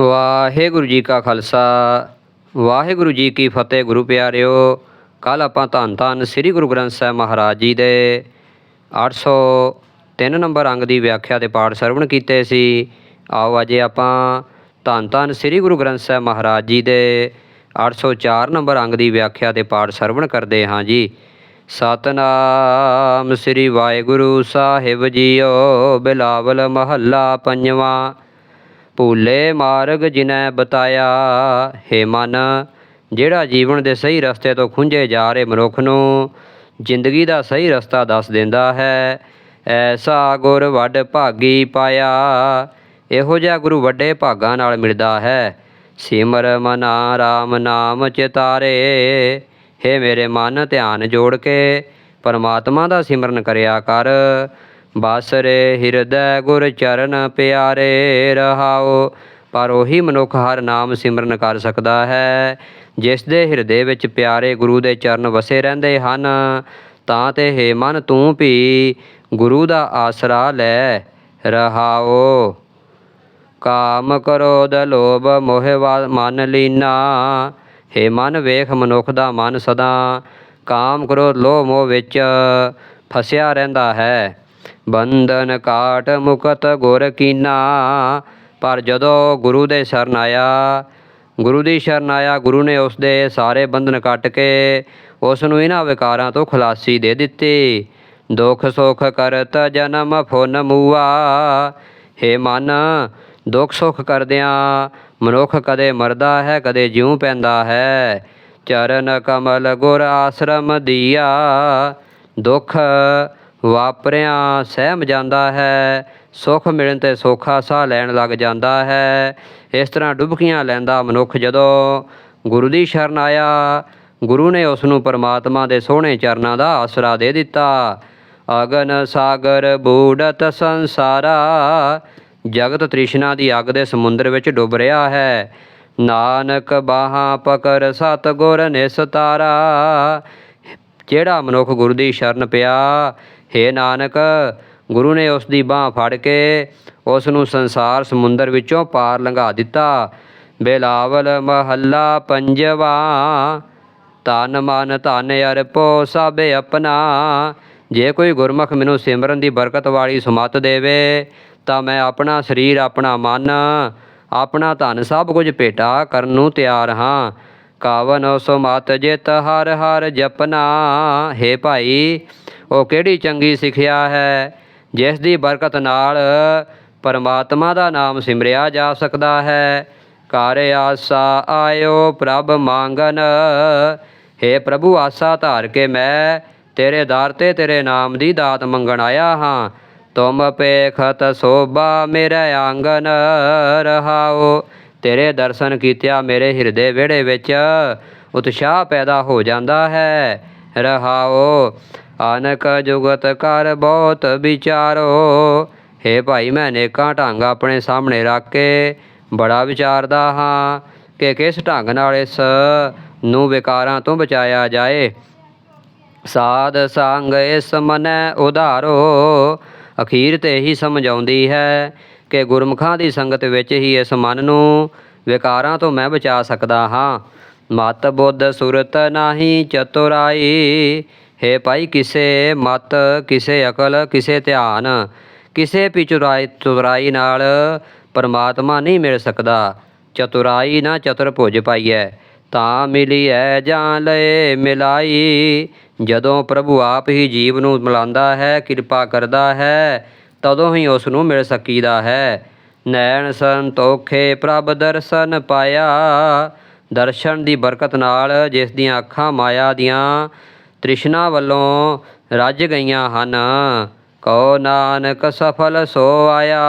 ਵਾਹਿਗੁਰੂ ਜੀ ਕਾ ਖਾਲਸਾ। ਵਾਹਿਗੁਰੂ ਜੀ ਕੀ ਫਤਿਹ ਗੁਰੂ ਪਿਆਰਿਓ। ਕੱਲ ਆਪਾਂ ਧੰਨ ਧੰਨ ਸ੍ਰੀ ਗੁਰੂ ਗ੍ਰੰਥ ਸਾਹਿਬ ਮਹਾਰਾਜ ਜੀ ਦੇ 803 ਨੰਬਰ ਅੰਗ ਦੀ ਵਿਆਖਿਆ ਤੇ ਪਾਠ ਸਰਵਣ ਕੀਤੇ ਸੀ। ਆਓ ਅਜੇ ਆਪਾਂ ਧੰਨ ਧੰਨ ਸ੍ਰੀ ਗੁਰੂ ਗ੍ਰੰਥ ਸਾਹਿਬ ਮਹਾਰਾਜ ਜੀ ਦੇ 804 ਨੰਬਰ ਅੰਗ ਦੀ ਵਿਆਖਿਆ ਤੇ ਪਾਠ ਸਰਵਣ ਕਰਦੇ ਹਾਂ ਜੀ। ਸਤਨਾਮ ਸ੍ਰੀ ਵਾਹਿਗੁਰੂ ਸਾਹਿਬ ਜੀਓ। ਬਿਲਾਵਲ ਮਹੱਲਾ ਪੰਜਵਾਂ। ਭੂਲੇ ਮਾਰਗ ਜਿਨੈ ਬਤਾਇਆ, ਹੇ ਮਨ, ਜਿਹੜਾ ਜੀਵਨ ਦੇ ਸਹੀ ਰਸਤੇ ਤੋਂ ਖੁੰਝੇ ਜਾ ਰਹੇ ਮਨੁੱਖ ਨੂੰ ਜ਼ਿੰਦਗੀ ਦਾ ਸਹੀ ਰਸਤਾ ਦੱਸ ਦਿੰਦਾ ਹੈ, ਐਸਾ ਗੁਰ ਵੱਡ ਭਾਗੀ ਪਾਇਆ, ਇਹੋ ਜਿਹਾ ਗੁਰੂ ਵੱਡੇ ਭਾਗਾਂ ਨਾਲ ਮਿਲਦਾ ਹੈ। ਸਿਮਰ ਮਨਾ RAM ਨਾਮ ਚਿਤਾਰੇ, ਹੇ ਮੇਰੇ ਮਨ ਧਿਆਨ ਜੋੜ ਕੇ, ਪਰਮਾਤਮਾ ਦਾ ਸਿਮਰਨ ਕਰਿਆ ਕਰ ਬਾਸਰੇ ਹਿਰਦੈ ਗੁਰ ਚਰਨ ਪਿਆਰੇ ਰਹਾਓ ਪਰ ਉਹੀ ਮਨੁੱਖ ਹਰ ਨਾਮ ਸਿਮਰਨ ਕਰ ਸਕਦਾ ਹੈ। ਜਿਸ ਦੇ ਹਿਰਦੇ ਵਿੱਚ ਪਿਆਰੇ ਗੁਰੂ ਦੇ ਚਰਨ ਵਸੇ ਰਹਿੰਦੇ ਹਨ, ਤਾਂ ਤੇ ਹੇ ਮਨ ਤੂੰ ਵੀ ਗੁਰੂ ਦਾ ਆਸਰਾ ਲੈ ਰਹਾਓ ਕਾਮ ਕ੍ਰੋਧ ਲੋਭ ਮੋਹ ਮਨ ਲੀਨਾ, ਹੇ ਮਨ ਵੇਖ ਮਨੁੱਖ ਦਾ ਮਨ ਸਦਾ। ਕਾਮ ਕਰੋ ਲੋਭ ਮੋਹ ਵਿੱਚ ਫਸਿਆ ਰਹਿੰਦਾ ਹੈ। ਬੰਧਨ ਕਾਟ ਮੁਕਤ ਗੁਰ ਕੀਨਾ। ਪਰ ਜਦੋਂ ਗੁਰੂ ਦੇ ਸ਼ਰਨ ਆਇਆ, ਗੁਰੂ ਦੀ ਸ਼ਰਨ ਆਇਆ, ਗੁਰੂ ਨੇ ਉਸ ਦੇ ਸਾਰੇ ਬੰਧਨ ਕੱਟ ਕੇ ਉਸ ਨੂੰ ਇਹਨਾਂ ਵਿਕਾਰਾਂ ਤੋਂ ਖਲਾਸੀ ਦੇ ਦਿੱਤੀ। ਦੁੱਖ ਸੁੱਖ ਕਰਤ ਜਨਮ ਫੁਨ ਮੂਆ। ਹੇ ਮਨ, ਦੁੱਖ ਸੁੱਖ ਕਰਦਿਆਂ ਮਨੁੱਖ ਕਦੇ ਮਰਦਾ ਹੈ, ਕਦੇ ਜਿਉ ਪੈਂਦਾ ਹੈ। ਚਰਨ ਕਮਲ ਗੁਰ ਆਸ਼ਰਮ ਦੀਆ। ਦੁੱਖ ਵਾਪਰਿਆਂ, ਸਹਿਮ ਜਾਂਦਾ ਹੈ, ਸੁੱਖ ਮਿਲਣ ਤੇ ਸੋਖਾ ਸਾਹ ਲੈਣ ਲੱਗ ਜਾਂਦਾ ਹੈ। ਇਸ ਤਰ੍ਹਾਂ ਡੁਬਕੀਆਂ ਲੈਂਦਾ ਮਨੁੱਖ ਜਦੋਂ ਗੁਰੂ ਦੀ ਸ਼ਰਨ ਆਇਆ, ਗੁਰੂ ਨੇ ਉਸ ਨੂੰ ਪਰਮਾਤਮਾ ਦੇ ਸੋਹਣੇ ਚਰਨਾਂ ਦਾ ਆਸਰਾ ਦੇ ਦਿੱਤਾ। ਅਗਨ ਸਾਗਰ ਬੂੜਤ ਸੰਸਾਰਾ, ਜਗਤ ਤ੍ਰਿਸ਼ਨਾ ਦੀ ਅੱਗ ਦੇ ਸਮੁੰਦਰ ਵਿੱਚ ਡੁੱਬ ਰਿਹਾ ਹੈ। ਨਾਨਕ ਬਾਹਾਂ ਪਕਰ ਸਤ ਗੁਰ ਨਿਸਤਾਰਾ, ਜਿਹੜਾ ਮਨੁੱਖ ਗੁਰੂ ਦੀ ਸ਼ਰਨ ਪਿਆ ਹੇ ਨਾਨਕ, ਗੁਰੂ ਨੇ ਉਸ ਦੀ ਬਾਹ ਫੜ ਕੇ ਉਸ ਨੂੰ ਸੰਸਾਰ ਸਮੁੰਦਰ ਵਿੱਚੋਂ ਪਾਰ ਲੰਘਾ ਦਿੱਤਾ। ਬੇਲਾਵਲ ਮਹੱਲਾ ਪੰਜਵਾ ਤਨ ਮਨ ਧਨ ਅਰਪੋ ਸਭ ਆਪਣਾ। ਜੇ ਕੋਈ ਗੁਰਮੁਖ ਮੈਨੂੰ ਸਿਮਰਨ ਦੀ ਬਰਕਤ ਵਾਲੀ ਸੁਮਤ ਦੇਵੇ, ਤਾਂ ਮੈਂ ਆਪਣਾ ਸਰੀਰ, ਆਪਣਾ ਮਨ, ਆਪਣਾ ਧਨ ਸਭ ਕੁਝ ਭੇਟਾ ਕਰਨ ਨੂੰ ਤਿਆਰ ਹਾਂ। ਕਾਵਨ ਸੁਮਤ ਜਿਤ ਹਰ ਹਰ ਜਪਨਾ। ਹੈ ਭਾਈ ਉਹ ਕਿਹੜੀ ਚੰਗੀ ਸਿੱਖਿਆ ਹੈ? ਜਿਸ ਦੀ ਬਰਕਤ ਨਾਲ ਪਰਮਾਤਮਾ ਦਾ ਨਾਮ ਸਿਮਰਿਆ ਜਾ ਸਕਦਾ ਹੈ। ਕਰ ਆਸਾ ਆਇਓ ਪ੍ਰਭ ਮੰਗਨ। ਹੇ ਪ੍ਰਭੂ ਆਸਾ ਧਾਰ ਕੇ ਮੈਂ ਤੇਰੇ ਦਰ ਤੇ ਤੇਰੇ ਨਾਮ ਦੀ ਦਾਤ ਮੰਗਣ ਆਇਆ ਹਾਂ। ਤੁਮ ਪੇਖਤ ਸੋਭਾ ਮੇਰੇ ਆਂਗਨ ਰਹਾਓ। ਤੇਰੇ ਦਰਸ਼ਨ ਕੀਤਿਆਂ ਮੇਰੇ ਹਿਰਦੇ ਵਿਹੜੇ ਵਿੱਚ ਉਤਸ਼ਾਹ ਪੈਦਾ ਹੋ ਜਾਂਦਾ ਹੈ। ਰਹਾਓ। ਅਨਕ ਜੁਗਤ ਕਰ ਬਹੁਤ ਵਿਚਾਰੋ। ਹੇ ਭਾਈ, ਮੈਂ ਅਨੇਕਾਂ ਢੰਗ ਆਪਣੇ ਸਾਹਮਣੇ ਰੱਖ ਕੇ ਬੜਾ ਵਿਚਾਰਦਾ ਹਾਂ ਕਿ ਕਿਸ ਢੰਗ ਨਾਲ ਇਸ ਨੂੰ ਵਿਕਾਰਾਂ ਤੋਂ ਬਚਾਇਆ ਜਾਏ। ਸਾਧ ਸੰਗ ਇਸ ਮਨੈ ਉਧਾਰੋ। ਅਖੀਰ ਤੇ ਹੀ ਸਮਝਾਉਂਦੀ ਹੈ ਕਿ ਗੁਰਮੁਖਾਂ ਦੀ ਸੰਗਤ ਵਿੱਚ ਹੀ ਇਸ ਮਨ ਨੂੰ ਵਿਕਾਰਾਂ ਤੋਂ ਮੈਂ ਬਚਾ ਸਕਦਾ ਹਾਂ। ਮਤ ਬੁੱਧ ਸੁਰਤ ਨਾਹੀ ਚਤੁਰਾਈ ਹੈ ਭਾਈ, ਕਿਸੇ ਮਤ, ਕਿਸੇ ਅਕਲ, ਕਿਸੇ ਧਿਆਨ, ਕਿਸੇ ਵੀ ਚੁਰਾਈ ਚਤੁਰਾਈ ਨਾਲ ਪਰਮਾਤਮਾ ਨਹੀਂ ਮਿਲ ਸਕਦਾ। ਚਤੁਰਾਈ ਨਾ ਚਤੁਰ ਭੁਜ ਪਾਈਐ, ਤਾਂ ਮਿਲੀ ਐ ਜਾਂ ਲਏ ਮਿਲਾਈ। ਜਦੋਂ ਪ੍ਰਭੂ ਆਪ ਹੀ ਜੀਵ ਨੂੰ ਮਿਲਾਉਂਦਾ ਹੈ, ਕਿਰਪਾ ਕਰਦਾ ਹੈ, ਤਦੋਂ ਹੀ ਉਸ ਨੂੰ ਮਿਲ ਸਕੀਦਾ ਹੈ। ਨੈਣ ਸੰਤੋਖੇ ਪ੍ਰਭ ਦਰਸ਼ਨ ਪਾਇਆ। ਦਰਸ਼ਨ ਦੀ ਬਰਕਤ ਨਾਲ ਜਿਸ ਦੀਆਂ ਅੱਖਾਂ ਮਾਇਆ ਦੀਆਂ ਤ੍ਰਿਸ਼ਨਾ ਵੱਲੋਂ ਰੱਜ ਗਈਆਂ ਹਨ। ਕਉ ਨਾਨਕ ਸਫਲ ਸੋ ਆਇਆ।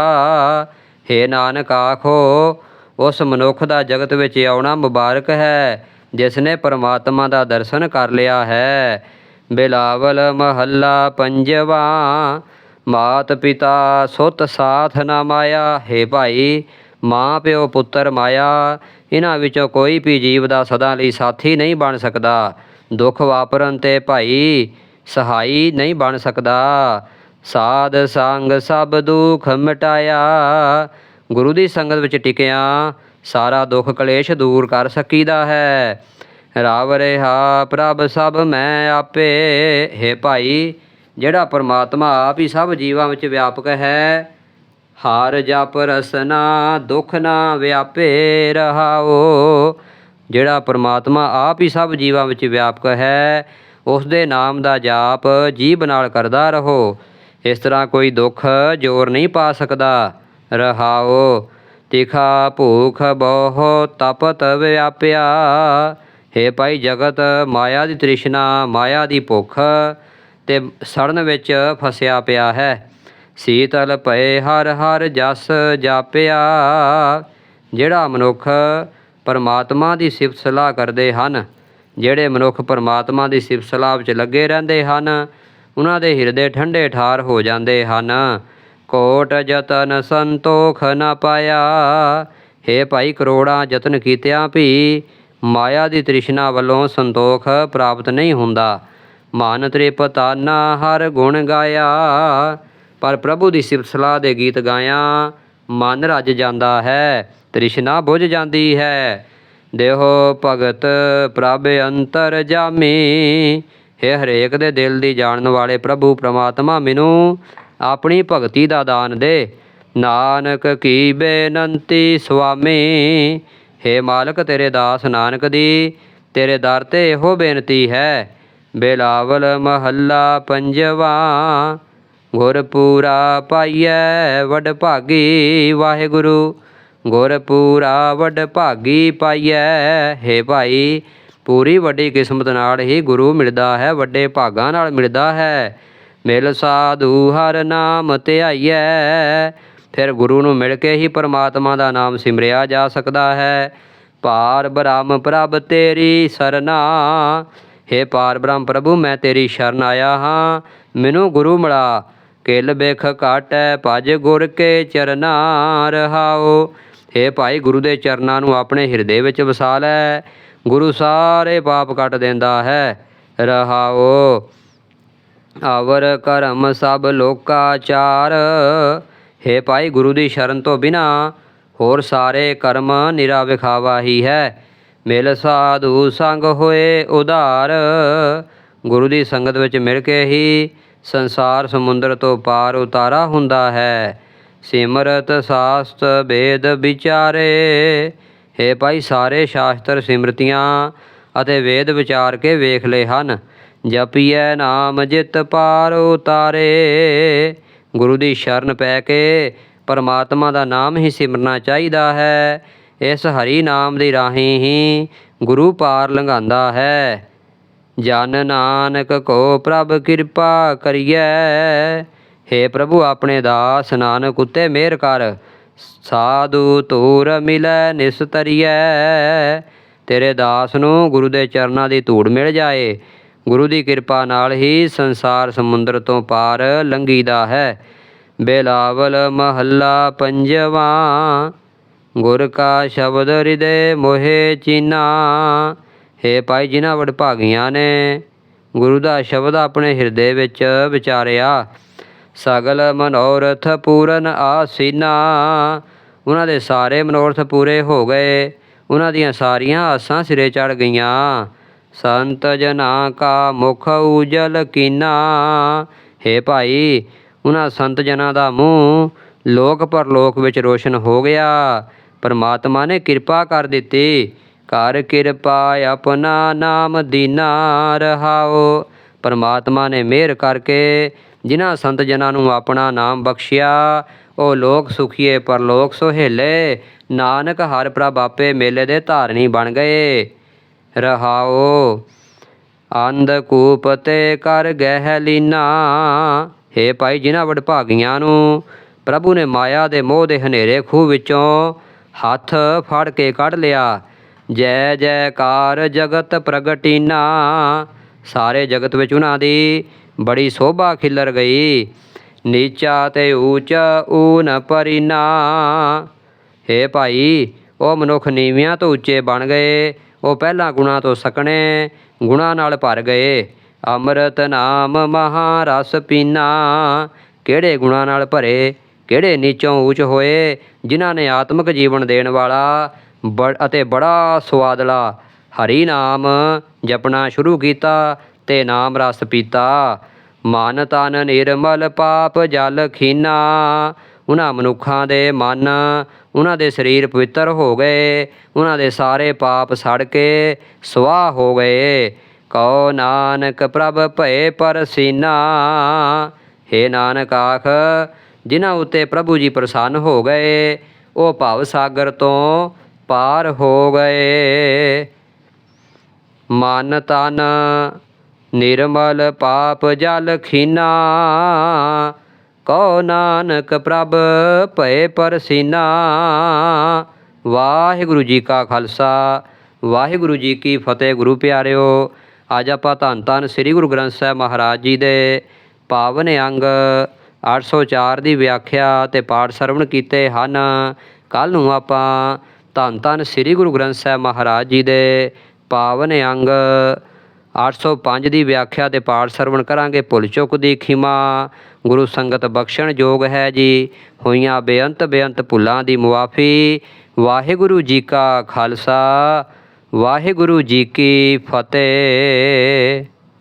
ਹੇ ਨਾਨਕ ਆਖੋ, ਉਸ ਮਨੁੱਖ ਦਾ ਜਗਤ ਵਿੱਚ ਆਉਣਾ ਮੁਬਾਰਕ ਹੈ, ਜਿਸ ਨੇ ਪਰਮਾਤਮਾ ਦਾ ਦਰਸ਼ਨ ਕਰ ਲਿਆ ਹੈ। ਬਿਲਾਵਲ ਮਹੱਲਾ ਪੰਜਵਾ, ਮਾਤ ਪਿਤਾ ਸੁਤ ਸਾਥ ਨਾ ਮਾਇਆ। ਹੈ ਭਾਈ, ਮਾਂ ਪਿਓ ਪੁੱਤਰ ਮਾਇਆ ਇਹਨਾਂ ਵਿੱਚੋਂ ਕੋਈ ਵੀ ਜੀਵ ਦਾ ਸਦਾ ਲਈ ਸਾਥੀ ਨਹੀਂ ਬਣ ਸਕਦਾ। ਦੁੱਖ ਵਾਪਰਨ ਤੇ ਭਾਈ ਸਹਾਈ ਨਹੀਂ ਬਣ ਸਕਦਾ। ਸਾਧ ਸੰਗ ਸਭ ਦੁੱਖ ਮਿਟਾਇਆ। ਗੁਰੂ ਦੀ ਸੰਗਤ ਵਿੱਚ ਟਿਕਿਆ, ਸਾਰਾ ਦੁੱਖ ਕਲੇਸ਼ ਦੂਰ ਕਰ ਸਕੀਦਾ ਹੈ। ਰਾਵ ਰਿਹਾ, ਪ੍ਰਭ ਸਭ ਮੈਂ ਆਪੇ। ਹੈ ਭਾਈ, ਜਿਹੜਾ ਪਰਮਾਤਮਾ ਆਪ ਹੀ ਸਭ ਜੀਵਾਂ ਵਿੱਚ ਵਿਆਪਕ ਹੈ, ਹਾਰ ਜਪ ਰਸਨਾ ਦੁਖ ਨਾ ਵਿਆਪੇ ਰਹਾਓ। ਜਿਹੜਾ ਪਰਮਾਤਮਾ ਆਪ ਹੀ ਸਭ ਜੀਵਾਂ ਵਿੱਚ ਵਿਆਪਕ ਹੈ ਉਸ ਦੇ ਨਾਮ ਦਾ ਜਾਪ ਜੀਭ ਨਾਲ ਕਰਦਾ ਰਹੋ। ਇਸ ਤਰ੍ਹਾਂ ਕੋਈ ਦੁੱਖ ਜ਼ੋਰ ਨਹੀਂ ਪਾ ਸਕਦਾ। ਰਹਾਓ, ਤਿਖਾ ਭੂਖ ਬਹੁ ਤਪਤ ਵਿਆਪਿਆ। ਹੈ ਭਾਈ ਜਗਤ, ਮਾਇਆ ਦੀ ਤ੍ਰਿਸ਼ਨਾ, ਮਾਇਆ ਦੀ ਭੁੱਖ ਤੇ ਸੜਨ ਵਿੱਚ ਫਸਿਆ ਪਿਆ ਹੈ। ਸੀਤਲ ਪਏ ਹਰ ਹਰ ਜਸ ਜਾਪਿਆ। ਜਿਹੜਾ ਮਨੁੱਖ ਪਰਮਾਤਮਾ ਦੀ ਸਿਫਤ ਸਲਾਹ ਕਰਦੇ ਹਨ। ਜਿਹੜੇ ਮਨੁੱਖ ਪਰਮਾਤਮਾ ਦੀ ਸਿਫਤ ਸਲਾਹ ਵਿੱਚ ਲੱਗੇ ਰਹਿੰਦੇ ਹਨ, ਉਹਨਾਂ ਦੇ ਹਿਰਦੇ ਠੰਡੇ ਠਾਰ ਹੋ ਜਾਂਦੇ ਹਨ। ਕੋਟ ਯਤਨ ਸੰਤੋਖ ਨਾ ਪਾਇਆ। ਹੇ ਭਾਈ ਕਰੋੜਾਂ ਯਤਨ ਕੀਤਿਆਂ ਵੀ ਮਾਇਆ ਦੀ ਤ੍ਰਿਸ਼ਨਾ ਵੱਲੋਂ ਸੰਤੋਖ ਪ੍ਰਾਪਤ ਨਹੀਂ ਹੁੰਦਾ। ਮਨ ਤ੍ਰਿਪਤਾਨਾ ਹਰ ਗੁਣ ਗਾਇਆ। ਪਰ ਪ੍ਰਭੂ ਦੀ ਸਿਫਤ ਸਲਾਹ ਦੇ ਗੀਤ ਗਾਇਆ ਮਨ ਰੱਜ ਜਾਂਦਾ ਹੈ, ਤ੍ਰਿਸ਼ਨਾ ਬੁਝ ਜਾਂਦੀ ਹੈ। ਦੇਹੋ ਭਗਤ ਪ੍ਰਭ ਅੰਤਰ ਜਾਮੀ, ਹੈ ਹਰੇਕ ਦੇ ਦਿਲ ਦੀ ਜਾਣਨ ਵਾਲੇ ਪ੍ਰਭੂ ਪ੍ਰਮਾਤਮਾ ਮੈਨੂੰ ਆਪਣੀ ਭਗਤੀ ਦਾ ਦਾਨ ਦੇ। ਨਾਨਕ ਕੀ ਬੇਨੰਤੀ ਸੁਆਮੀ, ਹੈ ਮਾਲਕ ਤੇਰੇ ਦਾਸ ਨਾਨਕ ਦੀ, ਤੇਰੇ ਦਰ ਤੇ ਇਹੋ ਬੇਨਤੀ ਹੈ। ਬੇਲਾਵਲ ਮਹੱਲਾ ਪੰਜਵਾ ਗੁਰ ਪੂਰਾ ਪਾਈਐ, ਵਡ ਭਾਗੀ ਵਾਹਿਗੁਰੂ। ਗੁਰ ਪੂਰਾ ਵਡ ਭਾਗੀ ਪਾਈਐ, ਹੈ ਭਾਈ, ਪੂਰੀ ਵੱਡੀ ਕਿਸਮਤ ਨਾਲ ਹੀ ਗੁਰੂ ਮਿਲਦਾ ਹੈ, ਵੱਡੇ ਭਾਗਾਂ ਨਾਲ ਮਿਲਦਾ ਹੈ। ਮਿਲ ਸਾਧੂ ਹਰ ਨਾਮ ਧਿਆਈਐ ਫਿਰ ਗੁਰੂ ਨੂੰ ਮਿਲ ਕੇ ਹੀ ਪਰਮਾਤਮਾ ਦਾ ਨਾਮ ਸਿਮਰਿਆ ਜਾ ਸਕਦਾ ਹੈ। ਪਾਰ ਬ੍ਰਹਮ ਪ੍ਰਭ ਤੇਰੀ ਸਰਨਾ, ਹੇ ਪਾਰ ਬ੍ਰਹਮ ਪ੍ਰਭੂ, ਮੈਂ ਤੇਰੀ ਸ਼ਰਨ ਆਇਆ ਹਾਂ, ਮੈਨੂੰ ਗੁਰੂ ਮਿਲਾ। ਕਿਲ ਬਿਖ ਕਾਟੈ ਭਜ ਗੁਰ ਕੇ ਚਰਨਾ ਰਹਾਓ ਹੇ ਭਾਈ ਗੁਰੂ ਦੇ ਚਰਨਾਂ ਨੂੰ ਆਪਣੇ ਹਿਰਦੇ ਵਿੱਚ ਵਸਾ ਲੈ। ਗੁਰੂ ਸਾਰੇ ਪਾਪ ਕੱਟ ਦਿੰਦਾ ਹੈ, ਰਹਾਓ। ਆਵਰ ਕਰਮ ਸਭ ਲੋਕਾਚਾਰ। ਹੈ ਭਾਈ ਗੁਰੂ ਦੀ ਸ਼ਰਨ ਤੋਂ ਬਿਨਾ ਹੋਰ ਸਾਰੇ ਕਰਮ ਨਿਰਾ ਵਿਖਾਵਾ ਹੀ ਹੈ। ਮਿਲ ਸਾਧੂ ਸੰਗ ਹੋਏ ਉਧਾਰ। ਗੁਰੂ ਦੀ ਸੰਗਤ ਵਿੱਚ ਮਿਲ ਕੇ ਹੀ ਸੰਸਾਰ ਸਮੁੰਦਰ ਤੋਂ ਪਾਰ ਉਤਾਰਾ ਹੁੰਦਾ ਹੈ। ਸਿਮਰਤ ਸਾਸਤ ਵੇਦ ਵਿਚਾਰੇ। ਹੈ ਭਾਈ, ਸਾਰੇ ਸ਼ਾਸਤਰ ਸਿਮਰਤੀਆਂ ਅਤੇ ਵੇਦ ਵਿਚਾਰ ਕੇ ਵੇਖ ਲਏ ਹਨ। ਜਪੀਐ ਨਾਮ ਜਿਤ ਪਾਰ ਉਤਾਰੇ। ਗੁਰੂ ਦੀ ਸ਼ਰਨ ਪੈ ਕੇ ਪਰਮਾਤਮਾ ਦਾ ਨਾਮ ਹੀ ਸਿਮਰਨਾ ਚਾਹੀਦਾ ਹੈ। ਇਸ ਹਰੀ ਨਾਮ ਦੀ ਰਾਹੀਂ ਹੀ ਗੁਰੂ ਪਾਰ ਲੰਘਾਉਂਦਾ ਹੈ। ਜਨ ਨਾਨਕ ਕੋ ਪ੍ਰਭ ਕਿਰਪਾ ਕਰੀਐ। ਹੇ ਪ੍ਰਭੂ, ਆਪਣੇ ਦਾਸ ਨਾਨਕ ਉਤੇ ਮਿਹਰ ਕਰ। ਸਾਧੂ ਤੂਰ ਮਿਲੈ ਨਿਸਤਰੀਐ ਤੇਰੇ ਦਾਸ ਨੂੰ ਗੁਰੂ ਦੇ ਚਰਨਾਂ ਦੀ ਧੂੜ ਮਿਲ ਜਾਏ। ਗੁਰੂ ਦੀ ਕਿਰਪਾ ਨਾਲ ਹੀ ਸੰਸਾਰ ਸਮੁੰਦਰ ਤੋਂ ਪਾਰ ਲੰਘੀਦਾ ਹੈ। ਬੇਲਾਵਲ ਮਹੱਲਾ ਪੰਜਵਾ, ਗੁਰ ਕਾ ਸ਼ਬਦ ਹਿਰਦੇ ਮੋਹੇ ਚੀਨਾ। ਹੇ ਭਾਈ, ਜਿਨ੍ਹਾਂ ਵਡਭਾਗੀਆਂ ਨੇ ਗੁਰੂ ਦਾ ਸ਼ਬਦ ਆਪਣੇ ਹਿਰਦੇ ਵਿੱਚ ਵਿਚਾਰਿਆ, ਸਗਲ ਮਨੋਰਥ ਪੂਰਨ ਆਸੀਨਾ। ਉਹਨਾਂ ਦੇ ਸਾਰੇ ਮਨੋਰਥ ਪੂਰੇ ਹੋ ਗਏ। ਉਹਨਾਂ ਦੀਆਂ ਸਾਰੀਆਂ ਆਸਾਂ ਸਿਰੇ ਚੜ ਗਈਆਂ। ਸੰਤ ਜਨਾ ਕਾ ਮੁਖ ਉਜਲ ਕੀਨਾ। ਹੇ ਭਾਈ, ਉਹਨਾਂ ਸੰਤ ਜਨਾਂ ਦਾ ਮੂੰਹ ਲੋਕ ਪਰਲੋਕ ਵਿੱਚ ਰੋਸ਼ਨ ਹੋ ਗਿਆ। ਪਰਮਾਤਮਾ ਨੇ ਕਿਰਪਾ ਕਰ ਦਿੱਤੀ। ਕਰ ਕਿਰਪਾ ਆਪਣਾ ਨਾਮ ਦੀਨਾ ਰਹਾਓ। ਪਰਮਾਤਮਾ ਨੇ ਮਿਹਰ ਕਰਕੇ ਜਿਨ੍ਹਾਂ ਸੰਤ ਜਨਾਂ ਨੂੰ ਆਪਣਾ ਨਾਮ ਬਖਸ਼ਿਆ, ਉਹ ਲੋਕ ਸੁਖੀਏ, ਪਰਲੋਕ ਸੁਹੇਲੇ। ਨਾਨਕ ਹਰ ਪ੍ਰਭ ਆਪੇ ਮੇਲੇ ਦੇ ਧਾਰਨੀ ਬਣ ਗਏ। ਰਹਾਓ, ਅੰਧ ਕੂਪ ਤੇ ਕਰ ਗਹਿਲੀਨਾ। ਹੇ ਭਾਈ ਜਿਨ੍ਹਾਂ ਵਡਭਾਗੀਆਂ ਨੂੰ ਪ੍ਰਭੂ ਨੇ ਮਾਇਆ ਦੇ ਮੋਹ ਦੇ ਹਨੇਰੇ ਖੂਹ ਵਿੱਚੋਂ ਹੱਥ ਫੜ ਕੇ ਕੱਢ ਲਿਆ ਜੈ ਜੈਕਾਰ ਜਗਤ ਪ੍ਰਗਟੀਨਾ। ਸਾਰੇ ਜਗਤ ਵਿੱਚ ਉਹਨਾਂ ਦੀ ਬੜੀ ਸੋਭਾ ਖਿਲਰ ਗਈ। ਨੀਚਾ ਤੇ ਊਚਾ ਊਨ ਪਰਿਨਾ। ਹੇ ਭਾਈ, ਉਹ ਮਨੁੱਖ ਨੀਵਿਆਂ ਤੋਂ ਉੱਚੇ ਬਣ ਗਏ। ਉਹ ਪਹਿਲਾਂ ਗੁਣਾ ਤੋਂ ਸਕਣੇ, ਗੁਣਾ ਨਾਲ ਭਰ ਗਏ। ਅੰਮ੍ਰਿਤ ਨਾਮ ਮਹਾਰਸ ਪੀਨਾ। ਕਿਹੜੇ ਗੁਣਾ ਨਾਲ ਭਰੇ, ਕਿਹੜੇ ਨੀਚੋਂ ਉੱਚ ਹੋਏ, ਜਿਨ੍ਹਾਂ ਨੇ ਆਤਮਿਕ ਜੀਵਨ ਦੇਣ ਵਾਲਾ ਬ ਅਤੇ ਬੜਾ ਸੁਆਦਲਾ ਹਰੀ ਨਾਮ ਜਪਣਾ ਸ਼ੁਰੂ ਕੀਤਾ ਤੇ ਨਾਮ ਰਸ ਪੀਤਾ। ਮਨ ਤਨ ਨਿਰਮਲ ਪਾਪ ਜਲ ਖੀਨਾ ਉਹਨਾਂ ਮਨੁੱਖਾਂ ਦੇ ਮਨ ਉਹਨਾਂ ਦੇ ਸਰੀਰ ਪਵਿੱਤਰ ਹੋ ਗਏ ਉਹਨਾਂ ਦੇ ਸਾਰੇ ਪਾਪ ਸੜ ਕੇ ਸਵਾਹ ਹੋ ਗਏ। ਕਉ ਨਾਨਕ ਪ੍ਰਭ ਭਏ ਪਰਸੀਨਾ ਹੇ ਨਾਨਕ ਆਖ, ਜਿਨ੍ਹਾਂ ਉਤੇ ਪ੍ਰਭੂ ਜੀ ਪ੍ਰਸੰਨ ਹੋ ਗਏ, ਉਹ ਭਵ ਸਾਗਰ ਤੋਂ ਪਾਰ ਹੋ ਗਏ। ਮਨ ਤਨ ਨਿਰਮਲ ਪਾਪ ਜਲ ਖੀਨਾ। ਕਉ ਨਾਨਕ ਪ੍ਰਭ ਭਏ ਪਰਸੀਨਾ। ਵਾਹਿਗੁਰੂ ਜੀ ਕਾ ਖਾਲਸਾ, ਵਾਹਿਗੁਰੂ ਜੀ ਕੀ ਫਤਿਹ ਗੁਰੂ ਪਿਆਰਿਓ। ਅੱਜ ਆਪਾਂ ਧੰਨ ਧੰਨ ਸ੍ਰੀ ਗੁਰੂ ਗ੍ਰੰਥ ਸਾਹਿਬ ਮਹਾਰਾਜ ਜੀ ਦੇ ਪਾਵਨ ਅੰਗ 804 ਦੀ ਵਿਆਖਿਆ ਤੇ ਪਾਠ ਸਰਵਣ ਕੀਤੇ ਹਨ। ਕੱਲ ਨੂੰ ਆਪਾਂ ਧੰਨ ਧੰਨ ਸ੍ਰੀ ਗੁਰੂ ਗ੍ਰੰਥ ਸਾਹਿਬ ਮਹਾਰਾਜ ਜੀ ਦੇ ਪਾਵਨ ਅੰਗ 805 ਦੀ ਵਿਆਖਿਆ ਤੇ ਪਾਠ ਸਰਵਣ ਕਰਾਂਗੇ। ਭੁੱਲ ਚੁੱਕ ਦੀ ਖਿਮਾ, ਗੁਰੂ ਸੰਗਤ ਬਖਸ਼ਣ ਯੋਗ ਹੈ ਜੀ। ਹੋਈਆਂ ਬੇਅੰਤ ਬੇਅੰਤ ਭੁੱਲਾਂ ਦੀ ਮੁਆਫੀ, ਵਾਹਿਗੁਰੂ ਜੀ ਕਾ ਖਾਲਸਾ, ਵਾਹਿਗੁਰੂ ਜੀ ਕੀ ਫਤਿਹ।